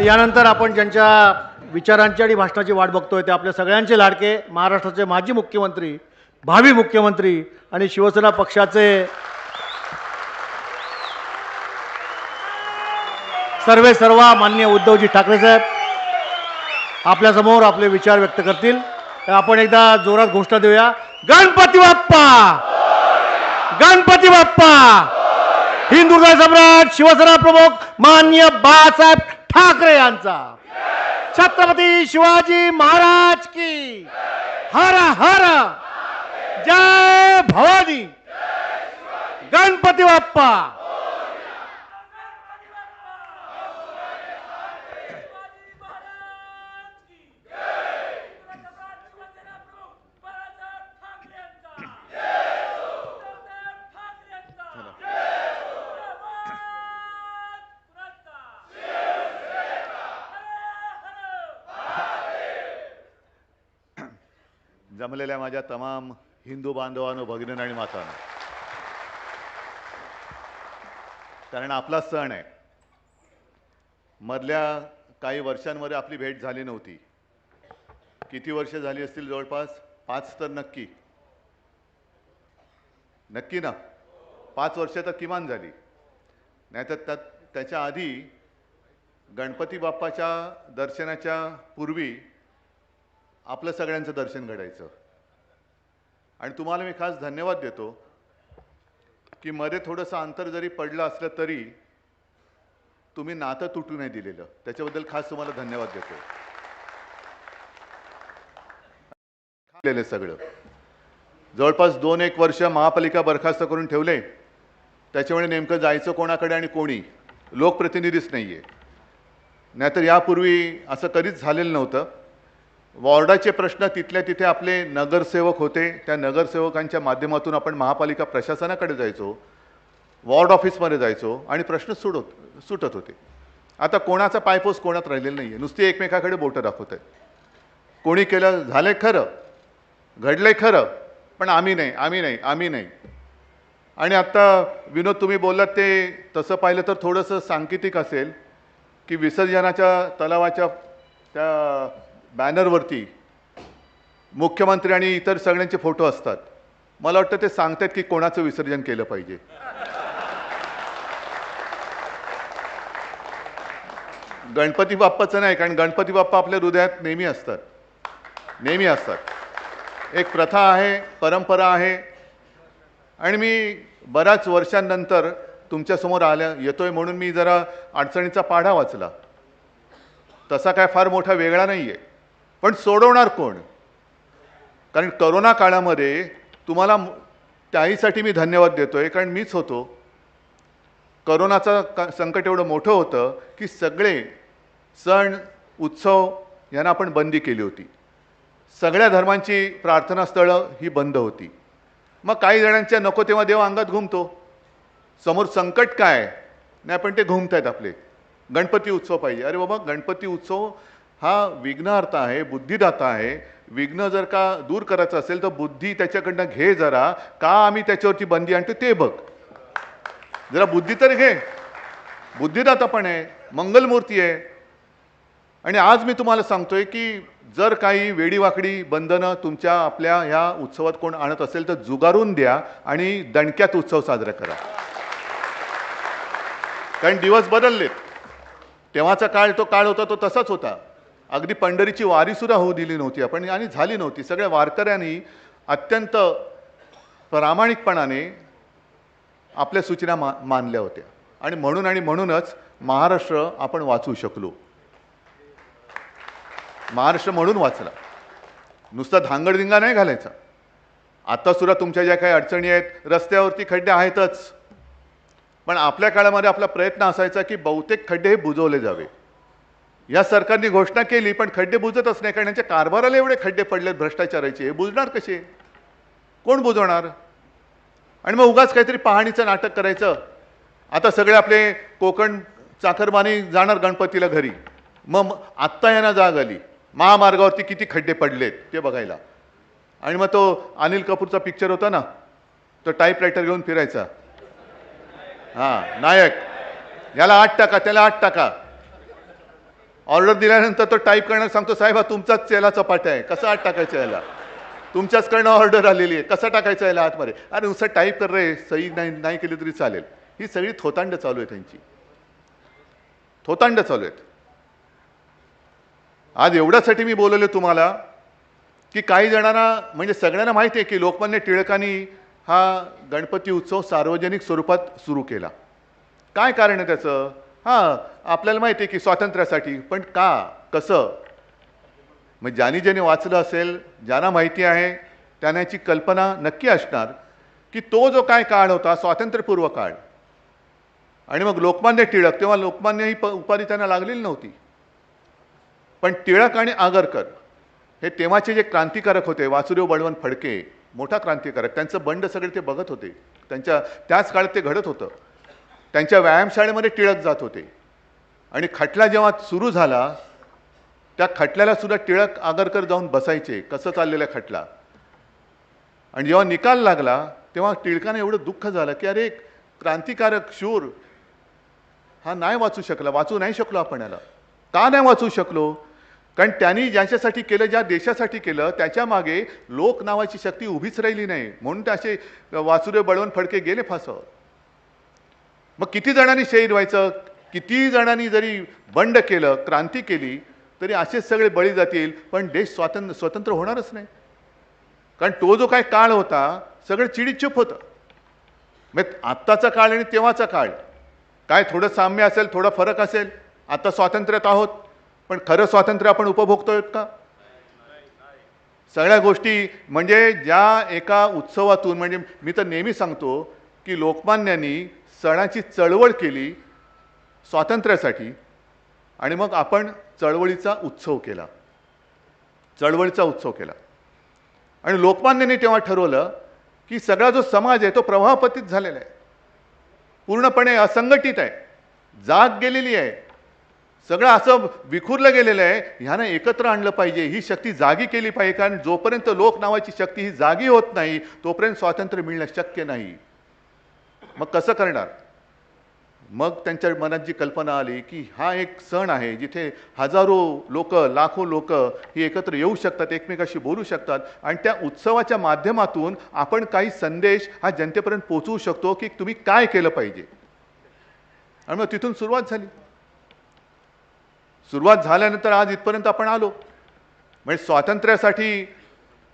यानंतर आपण ज्यांच्या विचारांची आणि भाषणाची वाट बघतोय ते आपल्या सगळ्यांचे लाडके महाराष्ट्राचे माजी मुख्यमंत्री भावी मुख्यमंत्री आणि शिवसेना पक्षाचे सर्वे सर्वा मान्य उद्धवजी ठाकरे साहेब आपल्यासमोर आपले विचार व्यक्त करतील. तर आपण एकदा जोरात घोषणा देऊया. गणपती बाप्पा! गणपती बाप्पा! हिंदुजा सम्राट शिवसेना प्रमुख मान्य बाळासाहेब ठाकरे यांचा. छत्रपती शिवाजी महाराज की. हर हर. जय भवानी. गणपती बाप्पा. जमलेल्या माझ्या तमाम हिंदू बांधवांनो भगिनी आणि मातांनो. कारण आपला सण आहे. मधल्या काही वर्षांमध्ये आपली भेट झाली नव्हती. किती वर्ष झाली असतील जवळपास? पाच तर नक्की. नक्की ना? पाच वर्ष तर किमान झाली. नाहीतर त्यात त्याच्या आधी गणपती बाप्पाच्या दर्शनाच्या पूर्वी आपलं सगळ्यांचं दर्शन घडायचं. आणि तुम्हाला मी खास धन्यवाद देतो की मध्ये थोडंसं अंतर जरी पडलं असलं तरी तुम्ही नातं तुटू नाही दिलेलं. त्याच्याबद्दल खास तुम्हाला धन्यवाद देतो. सगळं. जवळपास दोन एक वर्ष महापालिका बरखास्त करून ठेवले. त्याच्यामुळे नेमकं जायचं कोणाकडे आणि कोणी? लोकप्रतिनिधीच नाही आहे नाहीतर यापूर्वी असं कधीच झालेलं नव्हतं. वॉर्डाचे प्रश्न तिथल्या तिथे आपले नगरसेवक होते. त्या नगरसेवकांच्या माध्यमातून आपण महापालिका प्रशासनाकडे जायचो वॉर्ड ऑफिसमध्ये जायचो आणि प्रश्न सुटत सुटत होते. आता कोणाचा पायपोस कोणात राहिलेला नाही आहे नुसती एकमेकाकडे बोटं दाखवत आहेत. कोणी केलं झालंय खरं. घडलंय खरं. पण आम्ही नाही आम्ही नाही आम्ही नाही. आणि आत्ता विनोद तुम्ही बोललात ते तसं पाहिलं तर थोडंसं सांकेतिक असेल की विसर्जनाच्या तलावाच्या त्या बॅनरवरती मुख्यमंत्री आणि इतर सगळ्यांचे फोटो असतात. मला वाटतं ते सांगतात की कोणाचं विसर्जन केलं पाहिजे. गणपती बाप्पाचं नाही कारण गणपती बाप्पा आपल्या हृदयात नेहमी असतात. नेहमी असतात. एक प्रथा आहे परंपरा आहे. आणि मी बऱ्याच वर्षांनंतर तुमच्यासमोर आल्या येतोय म्हणून मी जरा अडचणीचा पाढा वाचला. तसा काय फार मोठा वेगळा नाही आहे पण सोडवणार कोण? कारण करोना काळामध्ये तुम्हाला त्याहीसाठी मी धन्यवाद देतोय कारण मीच होतो. करोनाचं का संकट एवढं मोठं होतं की सगळे सण उत्सव यांना आपण बंदी केली होती. सगळ्या धर्मांची प्रार्थनास्थळं ही बंद होती. मग काही जणांच्या नको तेव्हा देव अंगात घुमतो. समोर संकट काय? नाही पण ते घुमतायत आपले. गणपती उत्सव पाहिजे. अरे बाबा गणपती उत्सव हा विघ्नार्थ आहे बुद्धिदाता आहे. विघ्न जर का दूर करायचं असेल तर बुद्धी त्याच्याकडनं घे जरा. का आम्ही त्याच्यावरती बंदी आणतो ते बघ. जरा बुद्धी तर घे. बुद्धिदाता पण आहे मंगलमूर्ती आहे. आणि आज मी तुम्हाला सांगतोय की जर काही वेडीवाकडी बंधनं तुमच्या आपल्या ह्या उत्सवात कोण आणत असेल तर जुगारून द्या आणि दणक्यात उत्सव साजरा करा. कारण दिवस बदललेत. तेव्हाचा काळ तो काळ होता तो तसाच होता. अगदी पंढरीची वारीसुद्धा होऊ दिली नव्हती आपण आणि झाली नव्हती. सगळ्या वारकऱ्यांनी अत्यंत प्रामाणिकपणाने आपल्या सूचना मा मानल्या होत्या. आणि म्हणून आणि म्हणूनच महाराष्ट्र आपण वाचू शकलो. महाराष्ट्र म्हणून वाचला. नुसता धांगडधिंगा नाही घालायचा. आता सुद्धा तुमच्या ज्या काही अडचणी आहेत रस्त्यावरती खड्डे आहेतच. पण आपल्या काळामध्ये आपला प्रयत्न असायचा की बहुतेक खड्डे हे बुजवले जावे. या सरकारने घोषणा केली पण खड्डे बुजतच नाही कारण यांच्या कारभाराला एवढे खड्डे पडलेत भ्रष्टाचाराचे. हे बुजणार कसे? कोण बुजवणार? आणि मग उगाच काहीतरी पाहणीचं नाटक करायचं. आता सगळे आपले कोकण चाकरमानी जाणार गणपतीला घरी. मग आत्ता यांना जाग आली. महामार्गावरती किती खड्डे पडलेत ते बघायला. आणि मग तो अनिल कपूरचा पिक्चर होता ना तो टाईपरायटर घेऊन फिरायचा. हां नायक. याला आठ टाका त्याला आठ टाका. ऑर्डर दिल्यानंतर तो टाईप करणार सांगतो साहेब हा तुमचाच चेला चपाट्या आहे. कसा आत टाकायचा याला? तुमच्याचकडनं ऑर्डर आलेली आहे. कसा टाकायचा याला आतमध्ये? अरे नुसतं टाईप कर रे. सही नाही नाही केली तरी चालेल. ही सगळी थोतांड चालू आहे त्यांची. थोतांड चालू आहेत. आज एवढ्यासाठी मी बोलवले तुम्हाला की काही जणांना म्हणजे सगळ्यांना माहिती आहे की लोकमान्य टिळकांनी हा गणपती उत्सव सार्वजनिक स्वरूपात सुरू केला. काय कारण आहे त्याचं? हां आपल्याला माहिती आहे की स्वातंत्र्यासाठी पण का? कसं? मग ज्यांनी ज्याने वाचलं असेल ज्यांना माहिती आहे त्यांना कल्पना नक्की असणार की तो जो काय काळ होता स्वातंत्र्यपूर्व काळ. आणि मग लोकमान्य टिळक तेव्हा लोकमान्य ही प उपाधी त्यांना लागलेली नव्हती. पण टिळक आणि आगरकर हे तेव्हाचे जे क्रांतिकारक होते वासुदेव बळवंत फडके मोठा क्रांतिकारक त्यांचं बंड सगळे ते बघत होते. त्यांच्या त्याच काळात ते घडत होतं. त्यांच्या व्यायामशाळेमध्ये टिळक जात होते. आणि खटला जेव्हा सुरू झाला त्या खटल्याला सुद्धा टिळक आगरकर जाऊन बसायचे कसं चाललेला खटला. आणि जेव्हा निकाल लागला तेव्हा टिळकाने एवढं दुःख झालं की अरे एक क्रांतिकारक शूर हा नाही वाचू शकला वाचू नाही शकलो आपण याला. का नाही वाचू शकलो? कारण त्यांनी ज्याच्यासाठी केलं ज्या देशासाठी केलं त्याच्यामागे लोक नावाची शक्ती उभीच राहिली नाही. म्हणून ते असे वासुदेव बळवंत फडके गेले फासावर मग किती जणांनी शहीद व्हायचं? किती जणांनी जरी बंड केलं क्रांती केली तरी असेच सगळे बळी जातील. पण देश स्वातंत्र्य स्वतंत्र होणारच नाही. कारण तो जो काय काळ होता सगळं चिडीचूप होतं. मग आत्ताचा काळ आणि तेव्हाचा काळ. काय थोडं साम्य असेल थोडा फरक असेल आता स्वातंत्र्यात आहोत. पण खरं स्वातंत्र्य आपण उपभोगतोय का? सगळ्या गोष्टी म्हणजे ज्या एका उत्सवातून म्हणजे मी तर नेहमी सांगतो की लोकमान्यांनी सणाची चळवळ केली स्वातंत्र्यासाठी आणि मग आपण चळवळीचा उत्सव केला. चळवळीचा उत्सव केला. आणि लोकमान्यांनी तेव्हा ठरवलं की सगळा जो समाज आहे तो प्रवाहपतीत झालेला आहे. पूर्णपणे असंघटित आहे. जाग गेलेली आहे. सगळं असं विखुरलं गेलेलं आहे. ह्यानं एकत्र आणलं पाहिजे. ही शक्ती जागी केली पाहिजे. कारण जोपर्यंत लोक नावाची शक्ती ही जागी होत नाही तोपर्यंत स्वातंत्र्य मिळणं शक्य नाही. मग कसं करणार? मग त्यांच्या मनात जी कल्पना आली की हा एक सण आहे जिथे हजारो लोक लाखो लोक ही एकत्र येऊ शकतात एकमेकाशी बोलू शकतात आणि त्या उत्सवाच्या माध्यमातून आपण काही संदेश हा जनतेपर्यंत पोचवू शकतो की तुम्ही काय केलं पाहिजे. आणि मग तिथून सुरुवात झाली. सुरुवात झाल्यानंतर आज इथपर्यंत आपण आलो. म्हणजे स्वातंत्र्यासाठी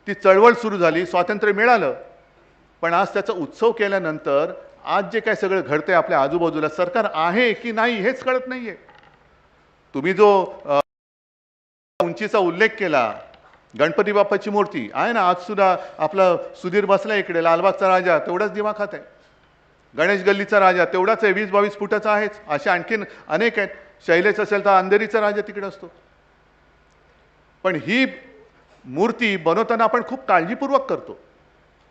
ती चळवळ सुरू झाली स्वातंत्र्य मिळालं. पण आज त्याचा उत्सव केल्यानंतर आज जे काय सगळं घडतंय आपल्या आजूबाजूला सरकार आहे की नाही हेच कळत नाहीये. तुम्ही जो उंचीचा उल्लेख केला गणपती बाप्पाची मूर्ती आहे ना आज सुद्धा आपला सुधीर बसला इकडे लालबागचा राजा तेवढाच दिमाखात आहे. गणेश गल्लीचा राजा तेवढाच आहे वीस बावीस फुटाचा आहेच. असे आणखीन अनेक आहेत. शैलेश असेल तर अंधेरीचा राजा तिकडे असतो. पण ही मूर्ती बनवताना आपण खूप काळजीपूर्वक करतो.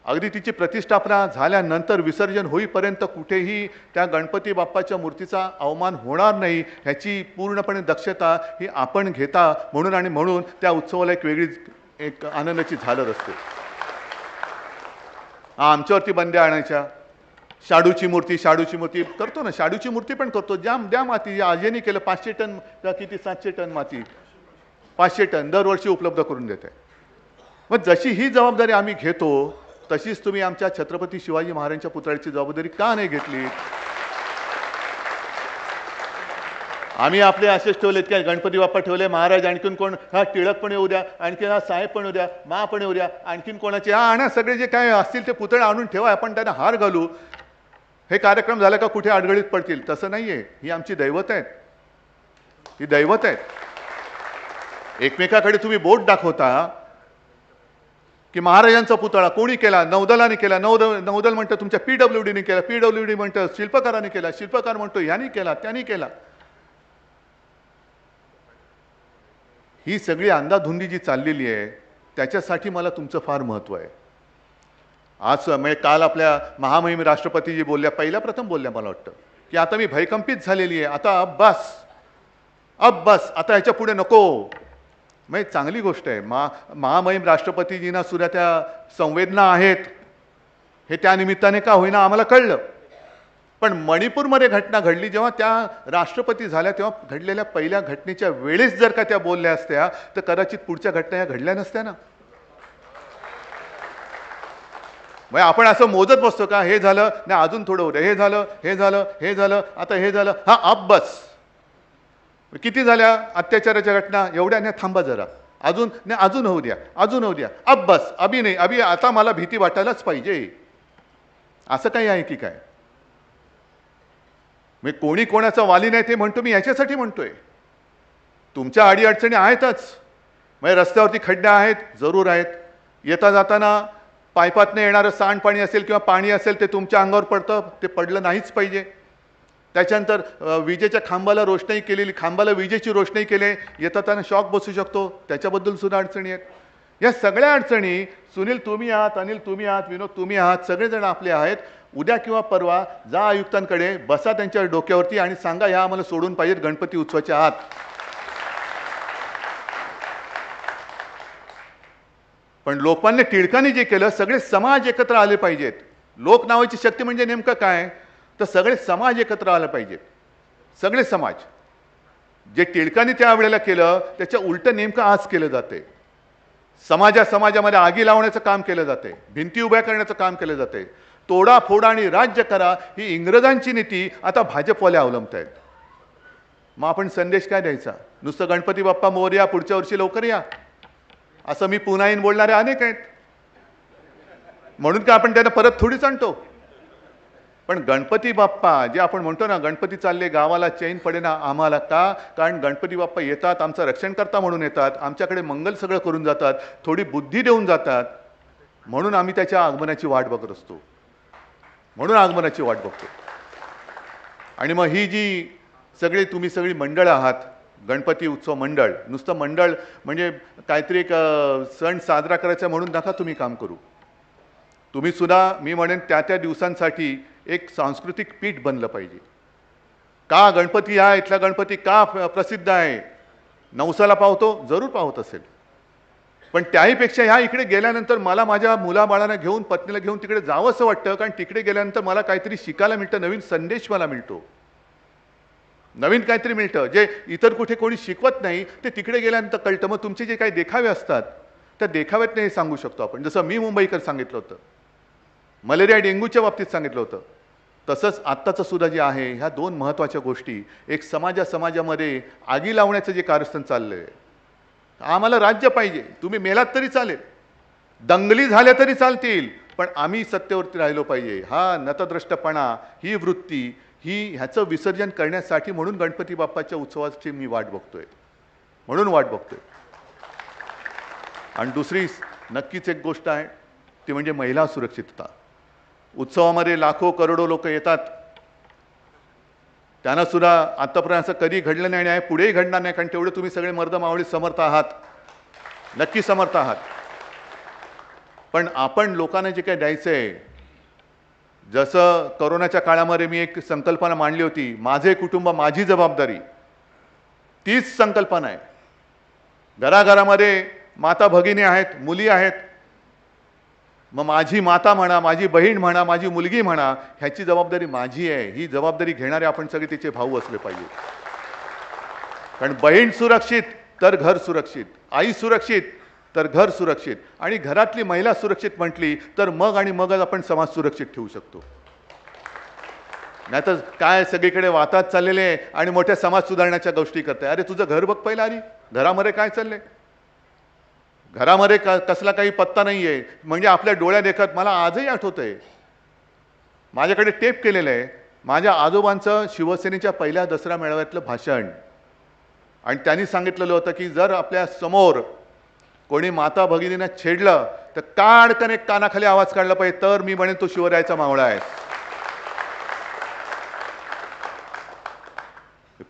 अगदी तिची प्रतिष्ठापना झाल्यानंतर विसर्जन होईपर्यंत कुठेही त्या गणपती बाप्पाच्या मूर्तीचा अवमान होणार नाही ह्याची पूर्णपणे दक्षता ही आपण घेता म्हणून आणि म्हणून त्या उत्सवाला एक वेगळीच एक आनंदाची झालर असते. हा, आमच्यावरती बंद्या आणायच्या. शाडूची मूर्ती शाडूची मूर्ती करतो ना शाडूची मूर्ती पण करतो. ज्या द्या माती आजेने केलं पाचशे टन किती सातशे टन माती. पाचशे टन दरवर्षी उपलब्ध करून देते. मग जशी ही जबाबदारी आम्ही घेतो तशीच तुम्ही आमच्या छत्रपती शिवाजी महाराजांच्या पुतळ्याची जबाबदारी का नाही घेतली आम्ही आपले असेच ठेवलेत काय गणपती बाप्पा ठेवले महाराज आणखीन कोण? हा टिळक पण येऊ द्या आणखीन हा साहेब पण येऊ द्या मा पण येऊ द्या आणखीन कोणाचे? हा आणा सगळे जे काय असतील ते पुतळे आणून ठेवा आपण त्यांना हार घालू. हे कार्यक्रम झाला का कुठे अडगळीत पडतील? तसं नाही आहे ही आमची दैवत आहेत. ही दैवत आहेत. एकमेकाकडे तुम्ही बोट दाखवता की महाराजांचा पुतळा कोणी केला? नौदलाने केला. नौदल नौदल म्हणतं तुमच्या पी डब्ल्यू डीने केला. पी डब्ल्यू डी म्हणतं शिल्पकाराने केला. शिल्पकार म्हणतो ह्यानी केला त्यांनी केला. ही सगळी अंदाधुंदी जी चाललेली आहे त्याच्यासाठी मला तुमचं फार महत्त्व आहे. आज म्हणजे काल आपल्या महामहिम राष्ट्रपतीजी बोलल्या पहिल्या प्रथम बोलल्या मला वाटतं की आता मी भयकंपित झालेली आहे. आता अब बस अब बस आता ह्याच्या पुढे नको. म्हणजे चांगली गोष्ट आहे. मा महामहिम राष्ट्रपतीजींना सुद्धा त्या संवेदना आहेत. हे त्यानिमित्ताने का होईना आम्हाला कळलं. पण मणिपूरमध्ये घटना घडली जेव्हा त्या राष्ट्रपती झाल्या तेव्हा घडलेल्या पहिल्या घटनेच्या वेळेस जर का त्या बोलल्या असत्या तर कदाचित पुढच्या घटना या घडल्या नसत्या ना. म्हणजे आपण असं मोजत बसतो का हे झालं नाही अजून थोडं होतं हे झालं हे झालं हे झालं आता हे झालं हा अब बस. किती झाल्या अत्याचाराच्या घटना? एवढ्या. नाही थांबा जरा. अजून नाही अजून होऊ द्या. अजून होऊ द्या. अब बस अभि नाही. अभि आता मला भीती वाटायलाच पाहिजे. असं काही आहे की काय? मी कोणी कोणाचा वाली नाही ते म्हणतो. मी याच्यासाठी म्हणतोय. तुमच्या अडीअडचणी आहेतच. म्हणजे रस्त्यावरती खड्डे आहेत जरूर आहेत. येता जाताना पायपातनं येणारं सांडपाणी असेल किंवा पाणी असेल ते तुमच्या अंगावर पडतं. ते पडलं नाहीच पाहिजे. त्याच्यानंतर विजेच्या खांबाला रोषणाई केलेली खांबाला विजेची रोषणाई केली येता त्यांना शॉक बसू शकतो. त्याच्याबद्दल सुद्धा अडचणी आहेत. या सगळ्या अडचणी सुनील तुम्ही आहात अनिल तुम्ही आहात विनोद तुम्ही आहात सगळेजण आपले आहेत. उद्या किंवा परवा जा आयुक्तांकडे बसा त्यांच्या डोक्यावरती आणि सांगा ह्या आम्हाला सोडून पाहिजेत गणपती उत्सवाच्या आत. पण लोकांनी टिळकांनी जे केलं सगळे समाज एकत्र आले पाहिजेत. लोक नावाची शक्ती म्हणजे नेमकं काय? तर सगळे समाज एकत्र आला पाहिजेत सगळे समाज. जे टिळकांनी त्यावेळेला केलं त्याच्या उलटं नेमकं आज केलं जाते समाजा समाजामध्ये आगी लावण्याचं काम केलं जाते भिंती उभ्या करण्याचं काम केलं जाते तोडा फोडा आणि राज्य करा ही इंग्रजांची नीती आता भाजपवाले अवलंबत आहेत मग आपण संदेश काय द्यायचा? नुसतं गणपती बाप्पा मोरया पुढच्या वर्षी लवकर या. असं मी पुन्हा येईन बोलणारे अनेक आहेत. म्हणून का आपण त्यांना परत थोडीच आणतो? पण गणपती बाप्पा जे आपण म्हणतो ना गणपती चालले गावाला चैन पडेना आम्हाला का? कारण गणपती बाप्पा येतात आमचं रक्षण करता म्हणून येतात आमच्याकडे मंगल सगळं करून जातात थोडी बुद्धी देऊन जातात. म्हणून आम्ही त्याच्या आगमनाची वाट बघत असतो. म्हणून आगमनाची वाट बघतो. आणि मग ही जी सगळी तुम्ही सगळी मंडळ आहात गणपती उत्सव मंडळ नुसतं मंडळ म्हणजे काहीतरी एक सण साजरा करायचा म्हणून नका तुम्ही काम करू. तुम्ही सुद्धा मी म्हणेन त्या त्या दिवसांसाठी एक सांस्कृतिक पीठ बनलं पाहिजे. का गणपती हा इथला गणपती का प्रसिद्ध आहे? नवसाला पावतो जरूर पावत असेल. पण त्याहीपेक्षा ह्या इकडे गेल्यानंतर मला माझ्या मुलाबाळांना घेऊन पत्नीला घेऊन तिकडे जावं असं वाटतं कारण तिकडे गेल्यानंतर मला काहीतरी शिकायला मिळतं नवीन संदेश मला मिळतो. नवीन काहीतरी मिळतं जे इतर कुठे कोणी शिकवत नाही ते तिकडे गेल्यानंतर कळतं. मग तुमचे जे काही देखावे असतात त्या देखाव्यात हे सांगू शकतो आपण. जसं मी मुंबईकर सांगितलं होतं. मलेरिया डेंग्यूच्या बाबतीत सांगितलं होतं. तसंच आत्ताचं सुद्धा जे आहे ह्या दोन महत्त्वाच्या गोष्टी एक समाजा समाजामध्ये आगी लावण्याचं जे कारस्थान चाललं आहे आम्हाला राज्य पाहिजे. तुम्ही मेलात तरी चालेल. दंगली झाल्या तरी चालतील. पण आम्ही सत्तेवरती राहिलो पाहिजे. हा नतद्रष्टपणा ही वृत्ती ही ह्याचं विसर्जन करण्यासाठी म्हणून गणपती बाप्पाच्या उत्सवाची मी वाट बघतोय. म्हणून वाट बघतोय. आणि दुसरी नक्कीच एक गोष्ट आहे ती म्हणजे महिला सुरक्षितता. उत्सवामध्ये लाखो करोडो लोक येतात. त्यांना सुद्धा आतापर्यंत असं कधी घडलं नाही आणि आहे पुढेही घडणार नाही कारण तेवढे तुम्ही सगळे मर्द मावळी समर्थ आहात. नक्की समर्थ आहात. पण आपण लोकांना जे काही द्यायचं आहे जसं करोनाच्या काळामध्ये मी एक संकल्पना मांडली होती माझे कुटुंब माझी जबाबदारी तीच संकल्पना आहे. घराघरामध्ये माता भगिनी आहेत मुली आहेत मग माझी माता म्हणा माझी बहीण म्हणा माझी मुलगी म्हणा ह्याची जबाबदारी माझी आहे. ही जबाबदारी घेणारे आपण सगळे तिचे भाऊ असले पाहिजे. कारण बहीण सुरक्षित तर घर सुरक्षित. आई सुरक्षित तर घर सुरक्षित. आणि घरातली महिला सुरक्षित म्हटली तर मग आणि मगच आपण समाज सुरक्षित ठेवू शकतो. नाहीतर काय सगळीकडे वातात चाललेले आहे आणि मोठ्या समाज सुधारण्याच्या गोष्टी करताय. अरे तुझं घर बघ पहिलं अरे घरामध्ये काय चाललंय? घरामध्ये क कसला काही पत्ता नाही आहे म्हणजे आपल्या डोळ्या देखत मला आजही आठवत आहे माझ्याकडे टेप केलेलं आहे. माझ्या आजोबांचं शिवसेनेच्या पहिल्या दसरा मेळाव्यातलं भाषण. आणि त्यांनी सांगितलेलं होतं की जर आपल्यासमोर कोणी माता भगिनीनं छेडलं तर काडकन एक कानाखाली आवाज काढला पाहिजे. तर मी म्हणेन तो शिवरायाचा मावळा आहे.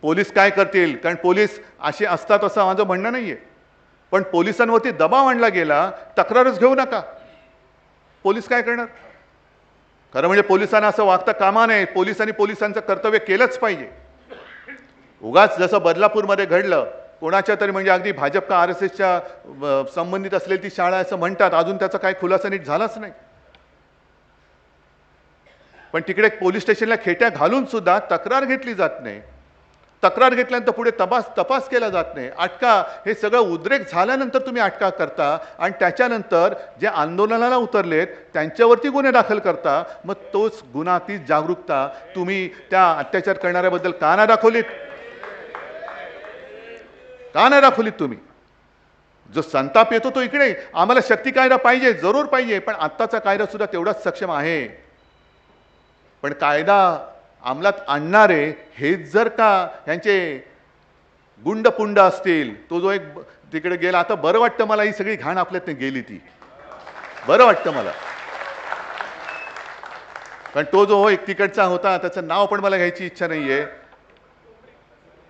पोलीस काय करतील? कारण पोलीस असे असतात असं माझं म्हणणं नाही आहे पण पोलिसांवरती दबाव आणला गेला तक्रारच घेऊ नका. पोलीस काय करणार? खरं म्हणजे पोलिसांना असं वागता कामा नये. पोलिसांनी पोलिसांचं कर्तव्य केलंच पाहिजे. उगाच जसं बदलापूरमध्ये घडलं कोणाच्या तरी म्हणजे अगदी भाजप का आर एस एसच्या संबंधित असलेली ती शाळा असं म्हणतात अजून त्याचा काही खुलासा नीट झालाच नाही. पण तिकडे पोलीस स्टेशनला खेट्या घालून सुद्धा तक्रार घेतली जात नाही. तक्रार घेतल्यानंतर पुढे तपास तपास केला जात नाही. अटका हे सगळं उद्रेक झाल्यानंतर तुम्ही अटका करता आणि त्याच्यानंतर जे आंदोलनाला उतरलेत त्यांच्यावरती गुन्हे दाखल करता. मग तोच गुन्हा तीच जागरूकता तुम्ही त्या अत्याचार करणाऱ्याबद्दल का नाही दाखवलीत? का नाही दाखवलीत तुम्ही? जो संताप येतो तो इकडे. आम्हाला शक्ती कायदा पाहिजे जरूर पाहिजे पण आत्ताचा कायदा सुद्धा तेवढाच सक्षम आहे. पण कायदा अंमलात आणणारे हेच जर का यांचे गुंडपुंड असतील तो जो एक तिकडे गेला आता बरं वाटतं मला ही सगळी घाण आपल्यात गेली ती. बरं वाटतं मला. कारण तो जो एक तिकडचा होता त्याचं नाव पण मला घ्यायची इच्छा नाहीये.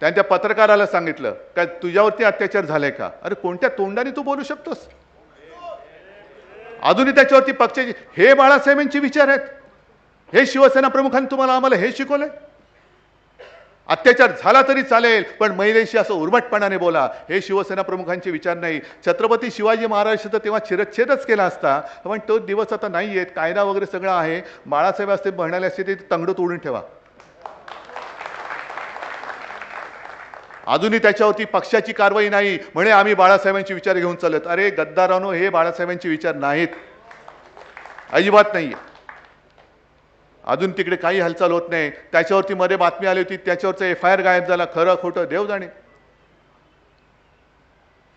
त्यांच्या पत्रकाराला सांगितलं काय तुझ्यावरती अत्याचार झालाय का? अरे कोणत्या तोंडाने तू बोलू शकतोस? अजूनही त्याच्यावरती पक्षाची हे बाळासाहेबांचे विचार आहेत. हे शिवसेना प्रमुखांनी तुम्हाला आम्हाला हे शिकवले अत्याचार झाला तरी चालेल पण महिलेशी असं उर्मटपणाने बोला. हे शिवसेना प्रमुखांचे विचार नाही. छत्रपती शिवाजी महाराज तर तेव्हा शिरच्छेदच केला असता पण तो दिवस आता नाही आहेत कायदा वगैरे सगळं आहे. बाळासाहेब असते म्हणाले असते ते तंगड तोडून ठेवा. अजूनही त्याच्यावरती पक्षाची कारवाई नाही म्हणे आम्ही बाळासाहेबांचे विचार घेऊन चालत अरे गद्दारानो हे बाळासाहेबांचे विचार नाहीत. अजिबात नाही आहे अजून तिकडे काही हालचाल होत नाही. त्याच्यावरती मध्ये बातमी आली होती त्याच्यावरचा एफ आय आर गायब झाला खरं खोटं देव जाणे.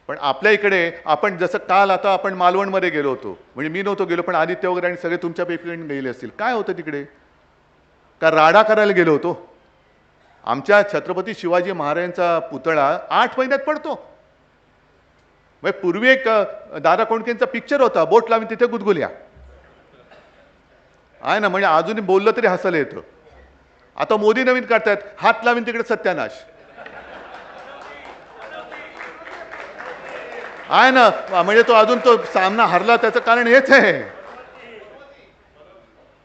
पण आपल्या इकडे आपण जसं काल आता आपण मालवणमध्ये गेलो होतो म्हणजे मी नव्हतो गेलो पण आदित्य वगैरे आणि सगळे तुमच्यापैकी गेले असतील. काय होतं तिकडे? का राडा करायला गेलो होतो? आमच्या छत्रपती शिवाजी महाराजांचा पुतळा आठ महिन्यात पडतो. म्हणजे पूर्वी एक दादा कोंडकेंचा पिक्चर होता बोट लावून तिथे गुदगुल्या. आहे ना म्हणजे अजूनही बोललं तरी हसायला येतं. आता मोदी नवीन काढतायत हात लावीन तिकडे सत्यानाश. आहे ना म्हणजे तो अजून तो सामना हरला त्याचं कारण हेच आहे.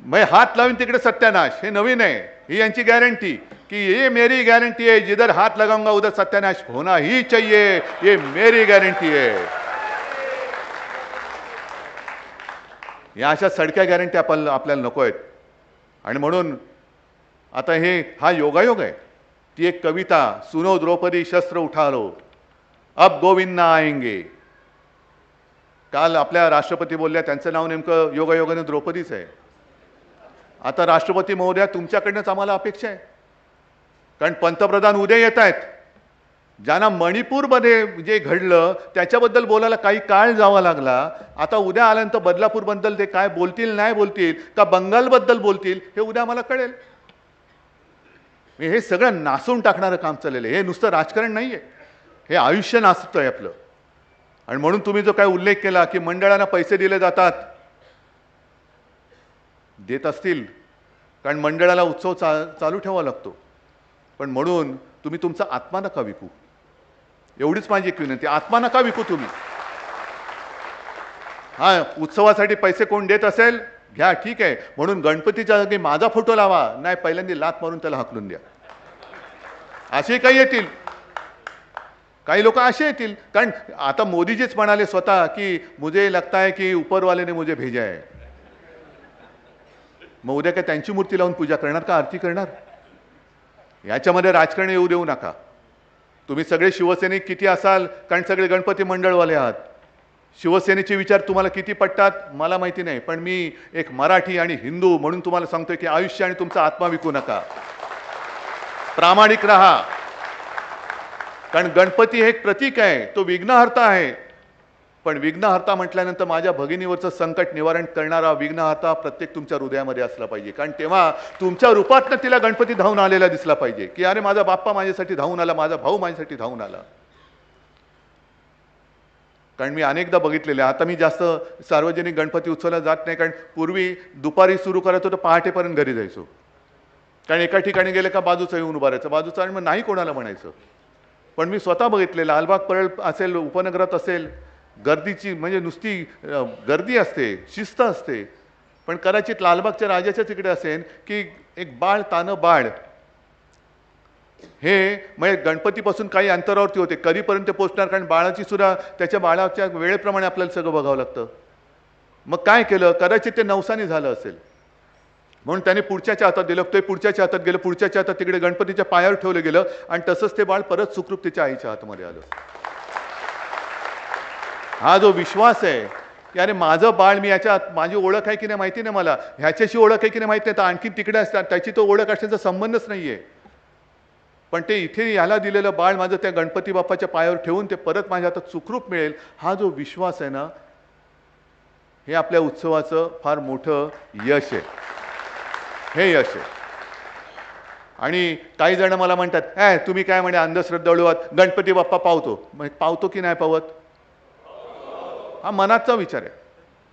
म्हणजे हात लावीन तिकडे सत्यानाश हे नवीन आहे. ही यांची गॅरंटी की ये मेरी गॅरंटी आहे जिधर हात लगाऊंगा उधर सत्यानाश होना ही चाहिए ये मेरी गॅरंटी आहे. या अशा सडक्या गॅरंटी आपण आपल्याला नको आहेत. आणि म्हणून आता हे हा योगायोग आहे. ती एक कविता सुनो द्रौपदी शस्त्र उठालो अब गोविंद आएंगे. काल आपल्या राष्ट्रपती बोलल्या त्यांचं नाव नेमकं योगायोगाने द्रौपदीच आहे. आता राष्ट्रपती महोदया तुमच्याकडनंच आम्हाला अपेक्षा आहे. कारण पंतप्रधान उद्या येत आहेत. ज्यांना मणिपूरमध्ये जे घडलं त्याच्याबद्दल बोलायला काही काळ जावा लागला. आता उद्या आल्यानंतर बदलापूरबद्दल ते काय बोलतील नाही बोलतील का बंगालबद्दल बोलतील हे उद्या आम्हाला कळेल. हे सगळं नासून टाकणारं काम चाललेलं आहे. हे नुसतं राजकारण नाही आहे हे आयुष्य नाचतं आहे आपलं. आणि म्हणून तुम्ही जो काय उल्लेख केला की मंडळांना पैसे दिले जातात देत असतील कारण मंडळाला उत्सव चा चालू ठेवावा लागतो. पण म्हणून तुम्ही तुमचा आत्मा नका विकू. एवढीच माझी एक विनंती. आत्मा नका विकू तुम्ही. हा उत्सवासाठी पैसे कोण देत असेल? घ्या ठीक आहे. म्हणून गणपतीच्या जागी माझा फोटो लावा. नाही पहिल्यांदा लात मारून त्याला हाकलून द्या. असे काही येतील. काही लोक असे येतील. कारण आता मोदीजीच म्हणाले स्वतः की मुझे लगता है की ऊपर मुझे भेजा आहे मग उद्या काय त्यांची मूर्ती लावून पूजा करणार का आरती करणार? याच्यामध्ये राजकारण येऊ देऊ नका. तुम्ही सगळे शिवसैनिक किती असाल कारण सगळे गणपती मंडळवाले आहात. शिवसेनेचे विचार तुम्हाला किती पटतात मला माहिती नाही पण मी एक मराठी आणि हिंदू म्हणून तुम्हाला सांगतोय की आयुष्य आणि तुमचा आत्मा विकू नका. प्रामाणिक राहा. कारण गणपती हे एक प्रतीक आहे तो विघ्नहर्ता आहे. पण विघ्नहर्ता म्हटल्यानंतर माझ्या भगिनीवरचं संकट निवारण करणारा विघ्नहर्ता प्रत्येक तुमच्या हृदयामध्ये असला पाहिजे. कारण तेव्हा तुमच्या रूपातनं तिला गणपती धावून आलेला दिसला पाहिजे. की अरे माझा बाप्पा माझ्यासाठी धावून आला माझा भाऊ माझ्यासाठी धावून आला. कारण मी अनेकदा बघितलेले आहे. आता मी जास्त सार्वजनिक गणपती उत्सवाला जात नाही कारण पूर्वी दुपारी सुरू करायचो तर पहाटेपर्यंत घरी जायचो. कारण एका ठिकाणी गेले का बाजूचं येऊन उभारायचं बाजूचं आणि मग नाही कोणाला म्हणायचं. पण मी स्वतः बघितलेलं लालबाग परळ असेल उपनगरात असेल गर्दीची म्हणजे नुसती गर्दी असते शिस्त असते. पण कदाचित लालबागच्या राजाच्या तिकडे असेल की एक बाळ तानं बाळ. हे म्हणजे गणपतीपासून काही अंतरावरती होते. कधीपर्यंत पोचणार? कारण बाळाची सुद्धा त्याच्या बाळाच्या वेळेप्रमाणे आपल्याला सगळं बघावं लागतं. मग काय केलं? कदाचित ते नवसानी झालं असेल. म्हणून त्याने पुढच्याच्या हातात दिलं. ते पुढच्याच्या हातात गेलं. पुढच्याच्या हातात तिकडे गणपतीच्या पायावर ठेवलं गेलं. आणि तसंच ते बाळ परत सुखरूप त्याच्या आईच्या हातमध्ये आलं. हा जो विश्वास आहे की अरे माझं बाळ मी याच्या माझी ओळख आहे की नाही माहिती नाही मला? ह्याच्याशी ओळख आहे की नाही माहिती नाही? तर आणखी तिकडे असतात. त्याची तो ओळख असण्याचा संबंधच नाही आहे पण ते इथे ह्याला दिलेलं बाळ माझं त्या गणपती बाप्पाच्या पायावर ठेवून ते परत माझ्या हातात सुखरूप मिळेल. हा जो विश्वास आहे ना हे आपल्या उत्सवाचं फार मोठं यश आहे. हे यश आहे. आणि काही जण मला म्हणतात ॲ तुम्ही काय म्हणे अंधश्रद्धाळू आहात? गणपती बाप्पा पावतो. मग पावतो की नाही पावत? हा मनाचा विचार आहे.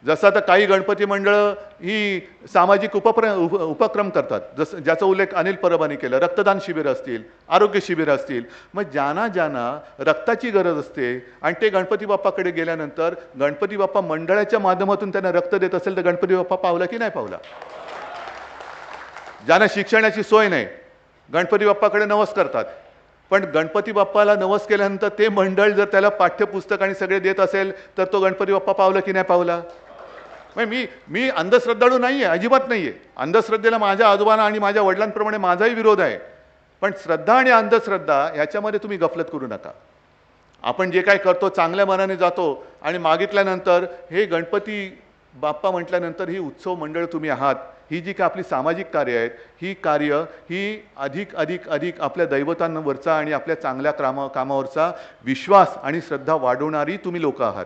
जसं आता काही गणपती मंडळं ही सामाजिक उपप्र उप उपक्रम करतात. जसं ज्याचा उल्लेख अनिल परबांनी केला रक्तदान शिबिरं असतील आरोग्य शिबिरं असतील. मग ज्यांना ज्यांना रक्ताची गरज असते आणि ते गणपती बाप्पाकडे गेल्यानंतर गणपती बाप्पा मंडळाच्या माध्यमातून त्यांना रक्त देत असेल तर गणपती बाप्पा पावला की नाही पावला? ज्यांना शिक्षणाची सोय नाही गणपती बाप्पाकडे नवस करतात. पण गणपती बाप्पाला नवस केल्यानंतर ते मंडळ जर त्याला पाठ्यपुस्तक आणि सगळे देत असेल तर तो गणपती बाप्पा पावला की नाही पावला? म्हणजे मी मी अंधश्रद्धाळू नाही आहे अजिबात नाही आहे अंधश्रद्धेला माझ्या आजोबांना आणि माझ्या वडिलांप्रमाणे माझाही विरोध आहे. पण श्रद्धा आणि अंधश्रद्धा याच्यामध्ये तुम्ही गफलत करू नका. आपण जे काय करतो चांगल्या मनाने जातो आणि मागितल्यानंतर हे गणपती बाप्पा म्हटल्यानंतर ही उत्सव मंडळ तुम्ही आहात ही जी का आपली सामाजिक कार्य आहेत ही कार्य ही अधिक अधिक अधिक आपल्या दैवतांवरचा आणि आपल्या चांगल्या कामा कामावरचा विश्वास आणि श्रद्धा वाढवणारी तुम्ही लोक आहात.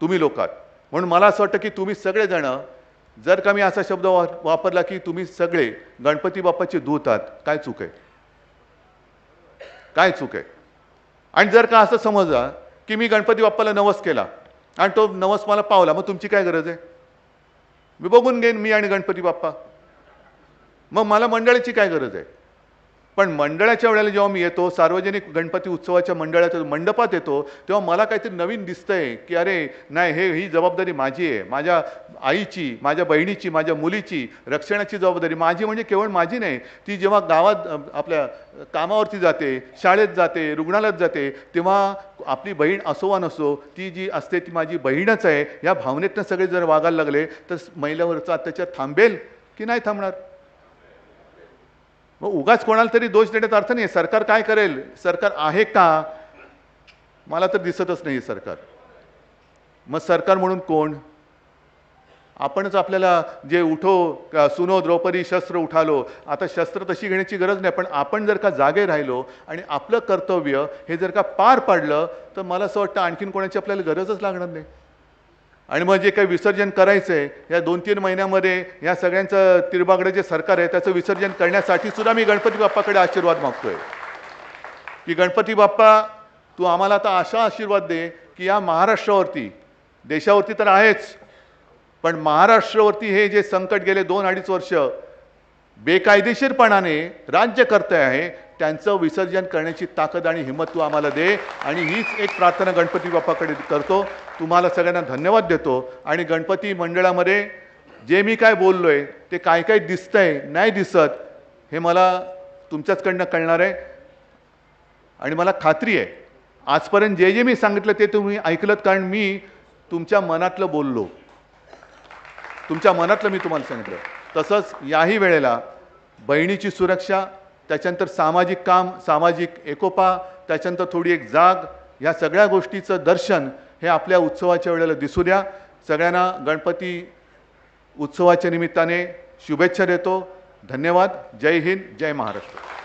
तुम्ही लोक आहात. म्हणून मला असं वाटतं की तुम्ही सगळेजण जर का मी असा शब्द वा वापरला की तुम्ही सगळे गणपती बाप्पाचे दूत आहात काय चूक आहे? काय चूक आहे? आणि जर का असं समजा की मी गणपती बाप्पाला नवस केला आणि तो नवस मला पावला. मग तुमची काय गरज आहे? मी बघून घेईन मी आणि गणपती बाप्पा. मग मला मंडळाची काय गरज आहे? पण मंडळाच्या वेळेला जेव्हा मी येतो सार्वजनिक गणपती उत्सवाच्या मंडळाच्या मंडपात येतो तेव्हा मला काहीतरी नवीन दिसतंय की अरे नाही हे ही जबाबदारी माझी आहे. माझ्या आईची माझ्या बहिणीची माझ्या मुलीची रक्षणाची जबाबदारी माझी म्हणजे केवळ माझी नाही. ती जेव्हा गावात आपल्या कामावरती जाते शाळेत जाते रुग्णालयात जाते तेव्हा आपली बहीण असो वा नसो ती जी असते ती माझी बहीणच आहे. या भावनेतनं सगळे जर वागायला लागले तर महिलावरचा अत्याचार थांबेल की नाही थांबणार? मग उगाच कोणाला तरी दोष देण्यात अर्थ नाही सरकार काय करेल? सरकार आहे का? मला तर दिसतच नाही सरकार. मग सरकार म्हणून कोण? आपणच आपल्याला जे उठो का सुनो द्रौपदी शस्त्र उठालो. आता शस्त्र तशी घेण्याची गरज नाही पण आपण जर का जागे राहिलो आणि आपलं कर्तव्य हे जर का पार पाडलं तर मला असं वाटतं आणखीन कोणाची आपल्याला गरजच लागणार नाही. आणि मग जे काही विसर्जन करायचं आहे या दोन तीन महिन्यामध्ये या सगळ्यांचं तिरबागडं जे सरकार आहे त्याचं विसर्जन करण्यासाठी सुद्धा मी गणपती बाप्पाकडे आशीर्वाद मागतोय. की गणपती बाप्पा तू आम्हाला आता असा आशीर्वाद दे की या महाराष्ट्रावरती देशावरती तर आहेच पण महाराष्ट्रावरती हे जे संकट गेले दोन अडीच वर्ष बेकायदेशीरपणाने राज्य करते आहे त्यांचं विसर्जन करण्याची ताकद आणि हिंमत तू आम्हाला दे. आणि हीच एक प्रार्थना गणपती बाप्पाकडे करतो. तुम्हाला सगळ्यांना धन्यवाद देतो. आणि गणपती मंडळामध्ये जे मी काय बोललो आहे ते काय काय दिसतंय नाही दिसत हे मला तुमच्याचकडनं कळणार आहे. आणि मला खात्री आहे आजपर्यंत जे जे मी सांगितलं ते तुम्ही ऐकलत कारण मी तुमच्या मनातलं बोललो. तुमच्या मनातलं मी तुम्हाला सांगितलं. तसंच याही वेळेला बहिणीची सुरक्षा त्याच्यानंतर सामाजिक काम सामाजिक एकोपा त्याच्यानंतर थोडी एक जाग ह्या सगळ्या गोष्टीचं दर्शन हे आपल्या उत्सवाच्या वेळेला दिसू द्या. सगळ्यांना गणपती उत्सवाच्या निमित्ताने शुभेच्छा देतो. धन्यवाद. जय हिंद जय महाराष्ट्र.